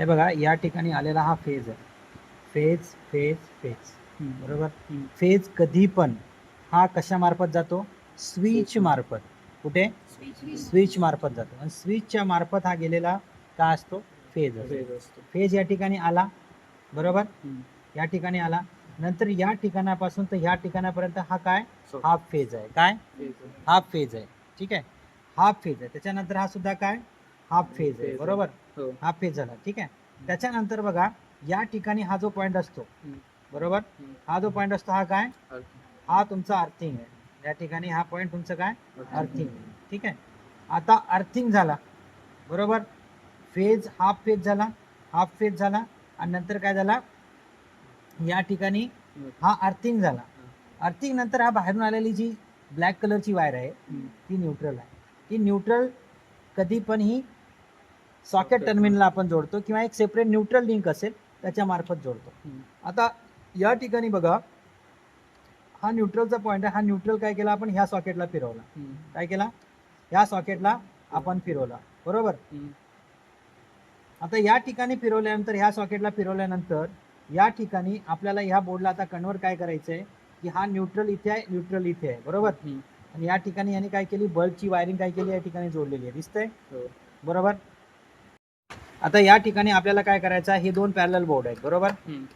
हे बघा या ठिकाणी आलेला हा फेज आहे. फेज फेज फेज बरोबर. फेज कधी पण हा कशामार्फत जातो? स्विच मार्फत. कुठे? स्विच मार्फत जातो. आणि स्विचच्या मार्फत हा गेलेला काय असतो? फेज असतो. फेज या ठिकाणी आला. बरोबर. या ठिकाणी आला. नंतर या ठिकाणापासून तर ह्या ठिकाणापर्यंत हा काय? हाफ फेज आहे. काय. हाफ फेज आहे. ठीक आहे? हाफ फेज आहे. त्याच्यानंतर हा सुद्धा काय? हाफ फेज आहे. बरोबर? हो. हाफ फेज झाला ठीक आहे? त्याच्यानंतर बघा या ठिकाणी हा जो पॉईंट असतो हम्म. बरोबर? हम्म. हा जो पॉईंट असतो हा काय. हा तुमचा अर्थिंग आहे. या ठिकाणी हा पॉईंट तुमचं काय? अर्थ. अर्थिंग ठीक आहे? आता अर्थिंग झाला बरोबर? फेज हाफ फेज झाला हाफ फेज झाला आणि नंतर काय झाला? या ठिकाणी हा अर्थिंग झाला. अर्थिंग नंतर हा बाहेरून आलेली जी ब्लॅक कलरची वायर आहे हम्म. ती न्यूट्रल आहे. ती न्यूट्रल कधी पण ही सॉकेट टर्मिनलला आपण जोडतो किंवा एक सेपरेट न्यूट्रल लिंक असेल त्याच्या मार्फत जोडतो. आता या ठिकाणी बघा हा न्यूट्रलचा पॉईंट आहे. हा न्यूट्रल काय केला? आपण ह्या सॉकेटला फिरवला. काय केला? ह्या सॉकेटला आपण फिरवला. बरोबर. आता या ठिकाणी फिरवल्यानंतर ह्या सॉकेटला फिरवल्यानंतर या ठिकाणी आपल्याला ह्या बोर्डला आता कन्वर्ट काय करायचं आहे की हा न्यूट्रल इथे आहे न्यूट्रल इथे आहे. बरोबर. आणि या ठिकाणी यांनी काय केली? बल्बची वायरिंग काय केली? या ठिकाणी जोडलेली आहे. दिसतंय? हो. बरोबर? आता या ठिकाणी आपल्याला काय करायचं आहे? हे दोन पॅरल बोर्ड आहेत बरोबर.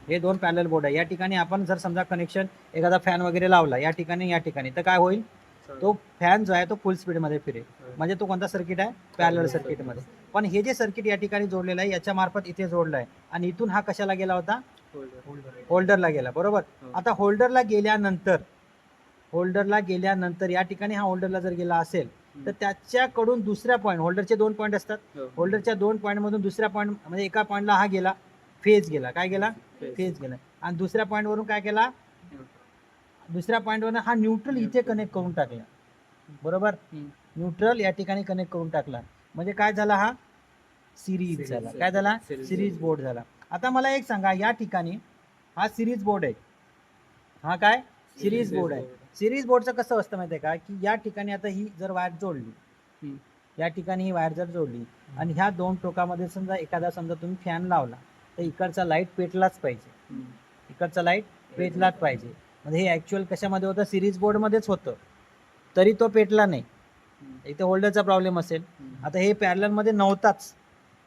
हे दोन पॅरल बोर्ड आहे या ठिकाणी आपण जर समजा कनेक्शन एखादा फॅन वगैरे लावला या ठिकाणी या ठिकाणी तर काय होईल? तो फॅन जो आहे तो फुल स्पीडमध्ये फिरेल. म्हणजे तो कोणता सर्किट आहे? पॅरल सर्किटमध्ये पण हे जे सर्किट या ठिकाणी जोडलेलं आहे याच्या मार्फत इथे जोडलं आहे. आणि इथून हा कशाला गेला होता. होल्डरला गेला बरोबर? हो. आता होल्डरला गेल्यानंतर होल्डरला गेल्यानंतर या ठिकाणी हा होल्डरला जर गेला असेल तर त्याच्याकडून दुसऱ्या पॉईंट होल्डरचे दोन पॉईंट असतात. होल्डरच्या दोन पॉईंट मधून दुसऱ्या पॉईंट म्हणजे एका पॉईंटला हा गेला फेज गेला. काय गेला. फेज गेला. आणि दुसऱ्या point वरून काय केला? दुसऱ्या point वरून हा न्यूट्रल इथे कनेक्ट करून टाकला. बरोबर. न्यूट्रल या ठिकाणी कनेक्ट करून टाकला. म्हणजे काय झाला हा? सिरीज झाला. काय झाला? सिरीज. बोर्ड झाला. आता मला एक सांगा या ठिकाणी हा सिरीज बोर्ड आहे. हा काय? सिरीज बोर्ड आहे. सिरीज बोर्डचं कसं असतं माहिती आहे का? की या ठिकाणी आता ही जर वायर जोडली हम्म. या ठिकाणी ही वायर जर जोडली आणि ह्या दोन टोकामध्ये समजा एखादा समजा तुम्ही फॅन लावला तर इकडचा लाइट पेटलाच पाहिजे. हम्म. इकडचा लाइट पेटलाच पाहिजे. म्हणजे हे ॲक्च्युअल कशामध्ये होतं? सिरीज बोर्डमध्येच होतं. तरी तो पेटला नाही. हम्म. इथे होल्डरचा प्रॉब्लेम असेल. हम्म. आता हे पॅरलमध्ये नव्हताच.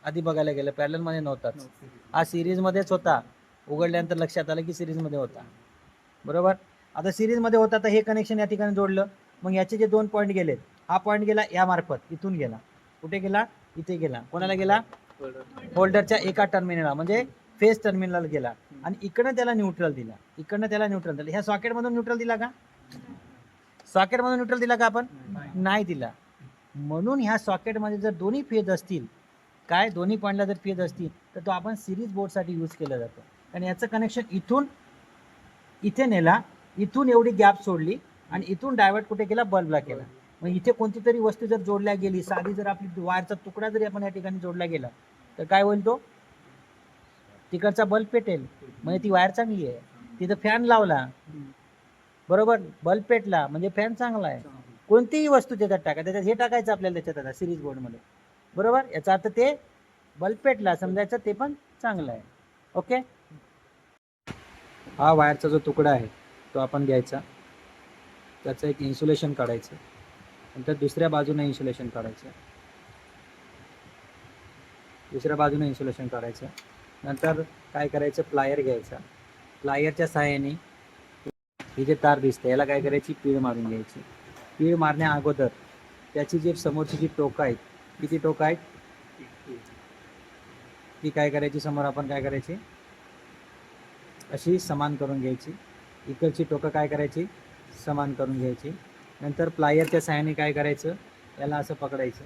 आधी बघायला गेलं पॅरलमध्ये नव्हताच. हा सिरीजमध्येच होता. उघडल्यानंतर लक्षात आलं की सिरीजमध्ये होता. बरोबर? आता सिरीजमध्ये होता तर हे कनेक्शन या ठिकाणी जोडलं. मग याचे जे दोन पॉईंट गेलेत हा पॉईंट गेला या मार्फत इथून गेला. कुठे गेला? इथे गेला. कोणाला गेला? होल्डरच्या एका टर्मिनलला म्हणजे फेस टर्मिनलला गेला. आणि इकडनं त्याला न्यूट्रल दिला. इकडनं त्याला न्यूट्रल दिला. ह्या सॉकेटमधून न्यूट्रल दिला का? सॉकेटमधून न्यूट्रल दिला का आपण? नाही दिला. म्हणून ह्या सॉकेटमध्ये जर दोन्ही फेज असतील काय? दोन्ही पॉईंटला जर फेज असतील तर तो आपण सिरीज बोर्डसाठी यूज केला जातो. आणि याचं कनेक्शन इथून इथे नेला इथून एवढी गॅप सोडली आणि इथून डायव्हर्ट कुठे केला? बल्बला केला. मग इथे कोणती तरी वस्तू जर जोडल्या गेली साधी जर आपली वायरचा तुकडा जरी आपण या ठिकाणी जोडला गेला तर काय होईल तो? तिकडचा बल्ब पेटेल. म्हणजे ती वायर चांगली आहे. तिथं फॅन लावला. बरोबर? बल्ब पेटला. म्हणजे फॅन चांगला आहे. कोणतीही वस्तू त्याच्यात टाका. त्याच्यात हे टाकायचं आपल्याला त्याच्यात आता सिरीज बोर्डमध्ये बरोबर? याचा अर्थ ते बल्ब पेटला. समजायचं ते पण चांगलं आहे. ओके हा वायरचा जो तुकडा आहे तो आपण घ्यायचा. त्याचं एक इन्सुलेशन काढायचं. नंतर दुसऱ्या बाजूने इन्सुलेशन काढायचं. दुसऱ्या बाजूने इन्सुलेशन काढायचं. नंतर काय करायचं? प्लायर घ्यायचा. प्लायरच्या सहाय्याने ही जे तार दिसते याला काय करायची? पीळ मारून घ्यायची. पीळ मारण्या अगोदर त्याची जी समोरची जी टोकं आहेत किती टोकं आहेत? ती काय करायची? समोर आपण काय करायची? अशी समान करून घ्यायची. इकडची टोकं काय करायची? समान करून घ्यायची. नंतर प्लायरच्या सहाय्याने काय करायचं? याला असं पकडायचं.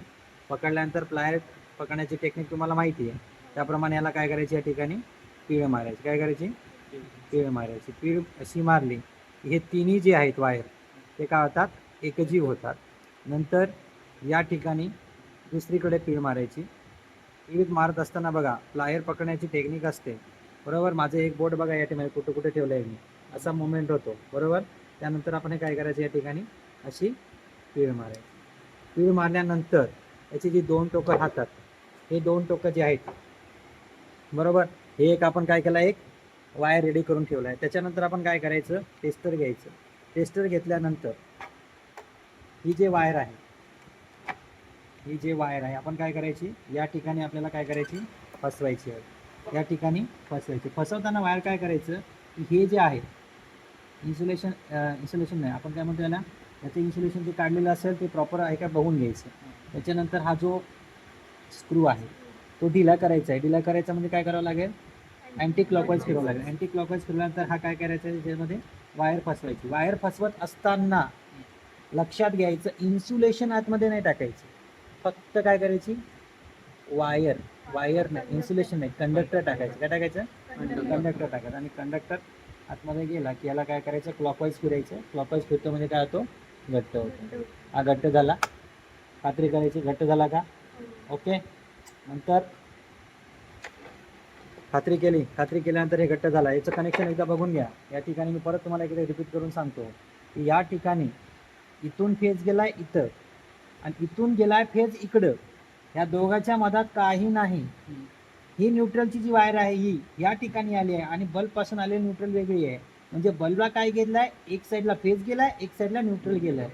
पकडल्यानंतर प्लायर पकडण्याची टेक्निक तुम्हाला माहिती आहे. त्याप्रमाणे याला काय करायची? या ठिकाणी पीळ मारायची. काय करायची? पीळ मारायची. पीळ अशी मारली हे तिन्ही जे आहेत वायर ते काय होतात? एकजीव होतात. नंतर या ठिकाणी दुसरीकडे पीळ मारायची. पीळ मारत असताना बघा प्लायर पकडण्याची टेक्निक असते. बरोबर? माझं एक बोट बघा या ठिकाणी कुठं कुठे ठेवलं आहे मी. असा मुवमेंट होतो. बरोबर? त्यानंतर आपण हे काय करायचं या ठिकाणी? अशी पीळ मारायची. पीळ मारल्यानंतर याची जी दोन टोकं राहतात हे दोन टोकं जे आहेत बरोबर? हे एक आपण काय केलं एक वायर रेडी करून ठेवला आहे. त्याच्यानंतर आपण काय करायचं? टेस्टर घ्यायचं. टेस्टर घेतल्यानंतर ही जे वायर आहे ही जे वायर आहे आपण काय करायची? या ठिकाणी आपल्याला काय करायची? फसवायची आहे. या ठिकाणी फसवायची. फसवताना वायर काय करायचं? की हे जे आहे इन्सुलेशन इन्सुलेशन नाही. आपण काय म्हणतो याला याचं इन्सुलेशन जे काढलेलं असेल ते प्रॉपर आहे का बघून घ्यायचं. त्याच्यानंतर हा जो स्क्रू आहे तो ढिला करायचा आहे. ढिला करायचा म्हणजे काय करावं लागेल? अँटी क्लॉकवाईज फिरवावं लागेल. अँटी क्लॉकवाईज फिरल्यानंतर हा काय करायचा आहे? त्याच्यामध्ये वायर फसवायची. वायर फसवत असताना लक्षात घ्यायचं इन्सुलेशन आतमध्ये नाही टाकायचं. फक्त काय करायची? वायर वायर नाही. इन्सुलेशन नाही. कंडक्टर टाकायचं. काय टाकायचं? कंडक्टर टाकायचं. आणि कंडक्टर आतमध्ये गेला की याला काय करायचं? क्लॉकवाईज फिरायचं. क्लॉकवाईज फिरतो म्हणजे काय होतो? घट्ट होतो. हा घट्ट झाला. खात्री करायची घट्ट झाला का? ओके. नंतर खात्री केली. खात्री केल्यानंतर हे घट्ट झाला. याचं कनेक्शन एकदा बघून घ्या. या ठिकाणी मी परत तुम्हाला एकदा रिपीट करून सांगतो. की या ठिकाणी इथून फेज गेलाय इथं आणि इथून गेलाय फेज इकडं. या दोघाच्या मधात काही नाही. ही न्यूट्रलची जी वायर आहे ही या ठिकाणी आली आहे आणि बल्बपासून आलेली न्यूट्रल वेगळी आहे. म्हणजे बल्बला काय गेलाय एक साईडला फेज गेलाय एक साईडला न्यूट्रल गेलाय.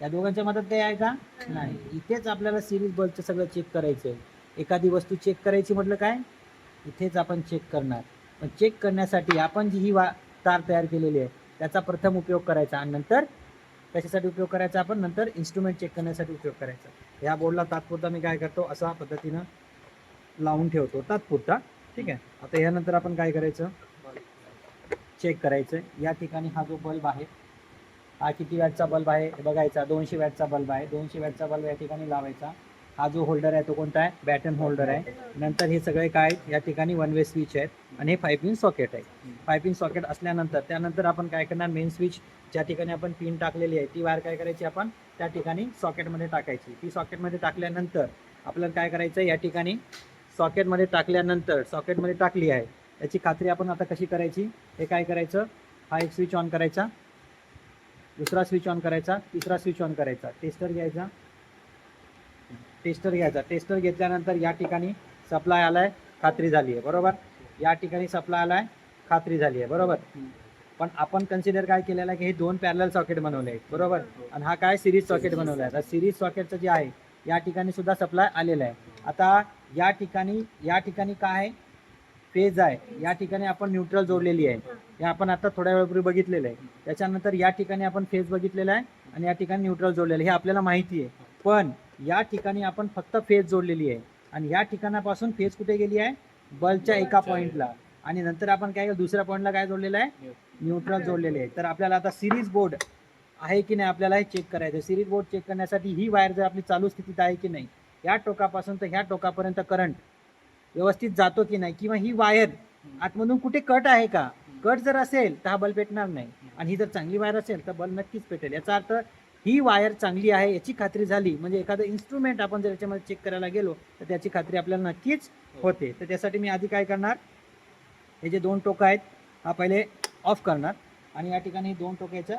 या दोघांच्या मधात काही आहे का? नाही. इथेच आपल्याला सिरीज बल्बचं सगळं चेक करायचं आहे एखादी वस्तू चेक करायची म्हटलं काय? इथेच आपण चेक करणार. पण चेक करण्यासाठी आपण जी ही वा तार तयार केलेली आहे त्याचा प्रथम उपयोग करायचा आणि नंतर कशासाठी उपयोग करायचा आपण नंतर इन्स्ट्रुमेंट चेक करण्यासाठी उपयोग करायचा. या बोर्डला तात्पुरता मी काय करतो? असा पद्धतीनं लावून ठेवतो तात्पुरता. ठीक आहे? आता यानंतर आपण काय करायचं? चेक करायचं. या ठिकाणी हा जो बल्ब आहे हा किती वॅटचा बल्ब आहे? बघायचा. दोनशे वॅटचा बल्ब आहे. दोनशे वॅटचा बल्ब या ठिकाणी लावायचा. हा जो होल्डर आहे तो कोणता आहे? बॅटन होल्डर आहे. नंतर हे सगळे काय? या ठिकाणी वन वे स्विच आहेत. आणि हे फाय पिन सॉकेट आहे. फाय पिन सॉकेट असल्यानंतर त्यानंतर आपण काय करणार? मेन स्विच ज्या ठिकाणी आपण पिन टाकलेली आहे ती वायर काय करायची आपण? त्या ठिकाणी सॉकेटमध्ये टाकायची. ती सॉकेटमध्ये टाकल्यानंतर आपल्याला काय करायचं या ठिकाणी सॉकेटमध्ये टाकल्यानंतर सॉकेटमध्ये टाकली आहे. याची खात्री आपण आता कशी करायची? हे काय करायचं? हा एक स्विच ऑन करायचा. दुसरा स्विच ऑन करायचा. तिसरा स्विच ऑन करायचा. टेस्टर घ्यायचा. टेस्टर घ्यायचा. टेस्टर घेतल्यानंतर या ठिकाणी सप्लाय आलाय खात्री झाली आहे. बरोबर? या ठिकाणी सप्लाय आलाय खात्री झाली आहे. बरोबर? पण आपण कन्सिडर काय केलेलं आहे की हे दोन पॅरल सॉकेट बनवले आहेत. बरोबर? आणि हा काय सिरीज सॉकेट बनवला आहे. आता सिरीज सॉकेटचं जे आहे या ठिकाणी सुद्धा सप्लाय आलेला आहे. आता या ठिकाणी या ठिकाणी काय आहे? फेज आहे. या ठिकाणी आपण न्यूट्रल जोडलेली आहे. हे आपण आता थोड्या वेळापूर्वी बघितलेलं आहे. त्याच्यानंतर या ठिकाणी आपण फेज बघितलेला आहे आणि या ठिकाणी न्यूट्रल जोडलेलं आहे. हे आपल्याला माहिती आहे. पण या ठिकाणी आपण फक्त फेज जोडलेली आहे. आणि या ठिकाणापासून फेज कुठे गेली आहे? बल्बच्या एका पॉईंटला आणि नंतर आपण काय दुसऱ्या पॉईंटला काय जोडलेलं आहे? न्यूट्रल जोडलेले आहे. तर आपल्याला आता सिरीज बोर्ड आहे की नाही आपल्याला हे चेक करायचं सिरीज बोर्ड चेक करण्यासाठी ही वायर जर आपली चालू स्थितीत आहे की नाही या टोकापासून तर ह्या टोकापर्यंत करंट व्यवस्थित जातो की नाही? किंवा ही वायर आतमधून कुठे कट आहे का? कट जर असेल तर हा बल्ब पेटणार नाही. आणि ही जर चांगली वायर असेल तर बल्ब नक्कीच पेटेल. याचा अर्थ ही वायर चांगली आहे याची खात्री झाली. म्हणजे एखादं इन्स्ट्रुमेंट आपण जर याच्यामध्ये चेक करायला गेलो तर त्याची खात्री आपल्याला नक्कीच होते. तर त्यासाठी मी आधी काय करणार? हे जे दोन टोकं आहेत हा पहिले ऑफ करणार आणि या ठिकाणी दोन टोक्याच्या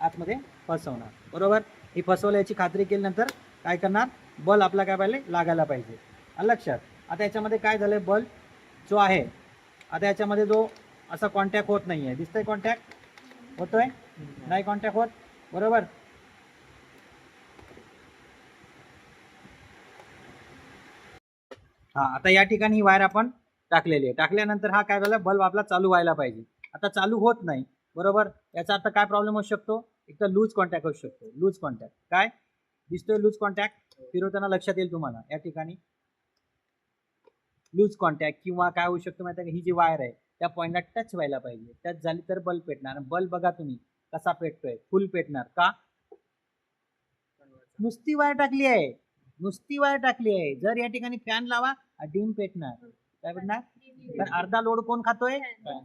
आतमध्ये फसवणार. बरोबर? ही फसवल्याची खात्री केल्यानंतर काय करणार? बल्ब आपला काय पाहिजे? लागायला पाहिजे. लक्षात आता याच्यामध्ये काय झालंय? बल्ब जो आहे आता याच्यामध्ये जो असा कॉन्टॅक्ट होत नाही आहे दिसतंय कॉन्टॅक्ट होतोय? नाही कॉन्टॅक्ट होत? बरोबर? हा आता या ठिकाणी ही वायर आपण टाकलेली आहे. टाकल्यानंतर हा काय झालं? बल्ब आपला चालू व्हायला पाहिजे. आता चालू होत नाही. बरोबर? याचा अर्थ काय प्रॉब्लेम होऊ शकतो? एक तर लूज कॉन्टॅक्ट होऊ शकतो. लूज कॉन्टॅक्ट काय? दिसतोय लूज कॉन्टॅक्ट फिरवताना लक्षात येईल तुम्हाला. या ठिकाणी लूज कॉन्टॅक्ट किंवा काय होऊ शकतो माहिती आहे ही जी वायर आहे त्या पॉईंटला टच व्हायला पाहिजे. टच झाली तर बल्ब पेटणार. बल्ब बघा तुम्ही कसा पेटतोय. फुल पेटणार का? नुसती वायर टाकली आहे. नुसती वायर टाकली आहे. जर या ठिकाणी फॅन लावा डिम पेटणार. काय पेटणार? तर अर्धा लोड कोण खातोय?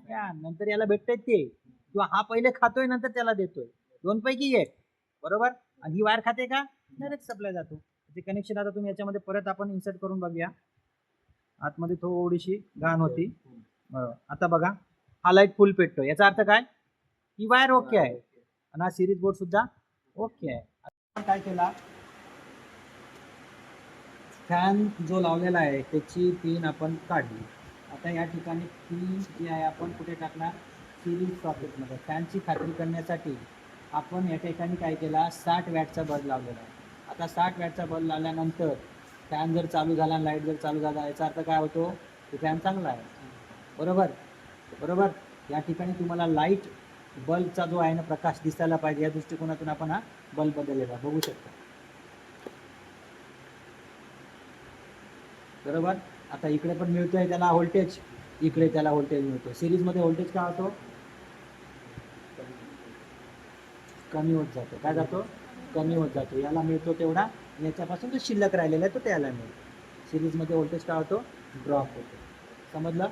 फॅन नंतर याला भेटतंय ते. किंवा हा पहिले खातोय नंतर त्याला देतोय. दोन पैकी एक. बरोबर? आणि ही वायर खाते का? डायरेक्ट सप्लाय जातो. ते कनेक्शन आता तुम्ही याच्यामध्ये परत आपण इन्सर्ट करून बघूया. आतमध्ये थोडीशी घाण होती. आता बघा. हा लाइट फुल पेटतो याचा अर्थ काय? ही वायर ओके आहे. आणि हा सिरीज बोर्ड सुद्धा ओके आहे. आता काय केला? फॅन जो लावलेला आहे त्याची पिन आपण काढली. आता या ठिकाणी पिन जी आहे आपण कुठे टाकणार? सिरीज सॉकेटमध्ये फॅनची खात्री करण्यासाठी आपण या ठिकाणी काय केला? साठ वॅटचा बल्ब लावलेला आहे. आता साठ वॅटचा बल्ब लावल्यानंतर फॅन जर चालू झाला लाइट जर चालू झाला याचा अर्थ काय होतो? की फॅन चांगला आहे. बरोबर? बरोबर? या ठिकाणी तुम्हाला लाइट बल्बचा जो आहे ना प्रकाश दिसायला पाहिजे या दृष्टिकोनातून आपण हा बल्ब बदललेला बघू शकतो. बरोबर? आता इकडे पण मिळतोय त्याला व्होल्टेज इकडे त्याला व्होल्टेज मिळतो सिरीजमध्ये व्होल्टेज काय होतो? कमी होत जातो. काय जातो? कमी होत जातो. याला मिळतो तेवढा याच्यापासून जो शिल्लक राहिलेला आहे तो त्याला मिळतो. सिरीजमध्ये व्होल्टेज काय होतो? ड्रॉप होतो. समजलं?